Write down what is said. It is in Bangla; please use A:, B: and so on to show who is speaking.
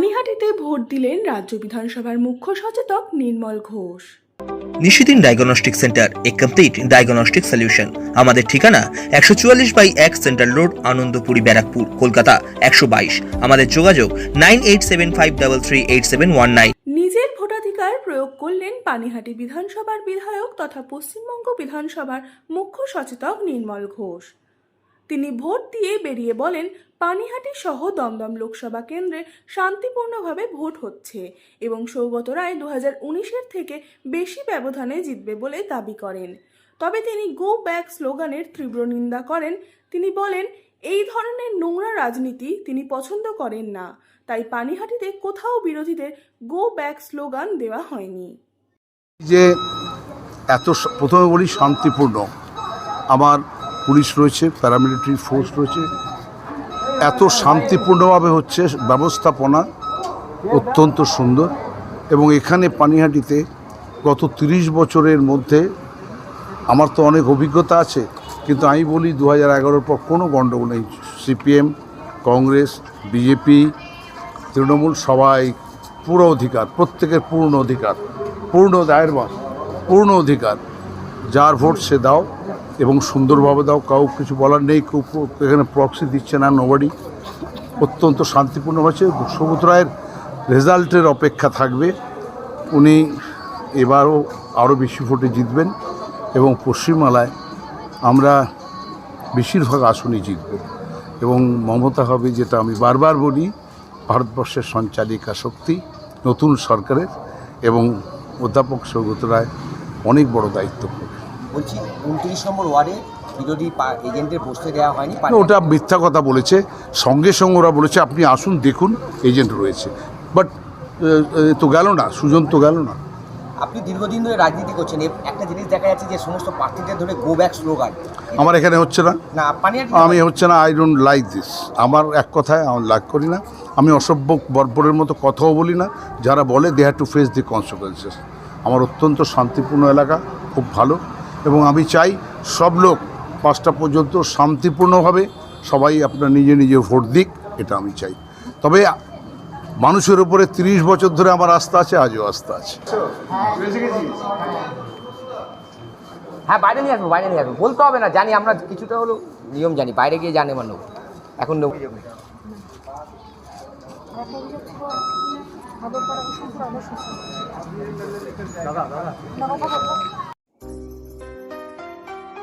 A: পানিহাটিতে ভোট দিলেন রাজ্য বিধানসভার মুখ্য সচেতক নির্মল ঘোষ।
B: নিশিদিন ডায়াগনস্টিক সেন্টার এ কমপ্লিট ডায়াগনস্টিক সলিউশন। আমাদের ঠিকানা একশো চুয়াল্লিশ বাই এক সেন্ট্রাল রোড আনন্দপুরি ব্যারাকপুর কলকাতা একশো বাইশ। আমাদের যোগাযোগ nine eight seven five double three eight seven one nine.
A: নিজের ভোটাধিকার প্রয়োগ করলেন পানিহাটি বিধানসভার বিধায়ক তথা পশ্চিমবঙ্গ বিধানসভার মুখ্য সচেতক নির্মল ঘোষ। তিনি ভোট দিয়ে বেরিয়ে বলেন, পানিহাটি সহ দমদম লোকসভা কেন্দ্রে শান্তিপূর্ণভাবে ভোট হচ্ছে এবং সৌগত রায় দু হাজার থেকে বেশি ব্যবধানে জিতবে বলে দাবি করেন। তবে তিনি গো ব্যাক স্লোগানের তীব্র নিন্দা করেন। তিনি বলেন, এই ধরনের নোংরা রাজনীতি তিনি পছন্দ করেন না, তাই পানিহাটিতে কোথাও বিরোধীদের গো ব্যাক স্লোগান দেওয়া হয়নি।
C: যে এত প্রথমে বলি শান্তিপূর্ণ। আমার পুলিশ রয়েছে প্যারামিলিটারি ফোর্স রয়েছে। এত শান্তিপূর্ণভাবে হচ্ছে ব্যবস্থাপনা অত্যন্ত সুন্দর এবং এখানে পানিহাটিতে গত তিরিশ বছরের মধ্যে আমার তো অনেক অভিজ্ঞতা আছে, কিন্তু আমি বলি দু হাজার এগারোর পর কোনো গণ্ডগোল নেই। সিপিএম, কংগ্রেস, বিজেপি, তৃণমূল সবাই পুরো অধিকার, প্রত্যেকের পূর্ণ অধিকার, পূর্ণ দায়ের পূর্ণ অধিকার। যার ভোট সে দাও। এবং সুন্দরভাবে দাও কাউ কিছু বলার নেই, কেউ এখানে প্রক্সি দিচ্ছে না নোবাডি অত্যন্ত শান্তিপূর্ণ হয়েছে। সবুজ রায়ের রেজাল্টের অপেক্ষা থাকবে। উনি এবারও আরও বেশি ভোটে জিতবেন এবং পশ্চিমবাংলায় আমরা বেশিরভাগ আসনই জিতব। এবং মমতা হবে যেটা আমি বারবার বলি, ভারতবর্ষের সঞ্চালিকা শক্তি, নতুন সরকারের এবং অধ্যাপক সৌগত রায় অনেক বড় দায়িত্ব করবে
D: বলছি উনত্রিশ নম্বর ওয়ার্ডে বিরোধী এজেন্টের বসতে দেওয়া হয়নি
C: ওটা মিথ্যা কথা বলেছে। সঙ্গে সঙ্গে ওরা বলেছে আপনি আসুন দেখুন এজেন্ট রয়েছে। বাট তো গেল না সুজন তো গেল না।
D: আপনি দীর্ঘদিন ধরে রাজনীতি করছেন একটা জিনিস দেখা যাচ্ছে যে সমস্ত প্রার্থীদের ধরে গো ব্যাক স্লোগান
C: আমার এখানে হচ্ছে না।
D: না
C: আমি হচ্ছে না আই ডোন্ট লাইক দিস আমার এক কথায় আমি লাইক করি না। আমি অসভ্য বর্বরের মতো কথাও বলি না। যারা বলে they have to face the consequences আমার অত্যন্ত শান্তিপূর্ণ এলাকা খুব ভালো। এবং আমি চাই সব লোক পাঁচটা পর্যন্ত শান্তিপূর্ণভাবে সবাই আপনার নিজে নিজে ভোট দিক এটা আমি চাই। তবে মানুষের উপরে তিরিশ বছর ধরে আমার আস্থা আছে আজও আস্থা আছে।
D: হ্যাঁ বাইরে নিয়ে আসব বাইরে নিয়ে আসব। বলতে হবে না জানি আমরা কিছুটা হলো নিয়ম জানি বাইরে গিয়ে জানে নেব। এখন নেব।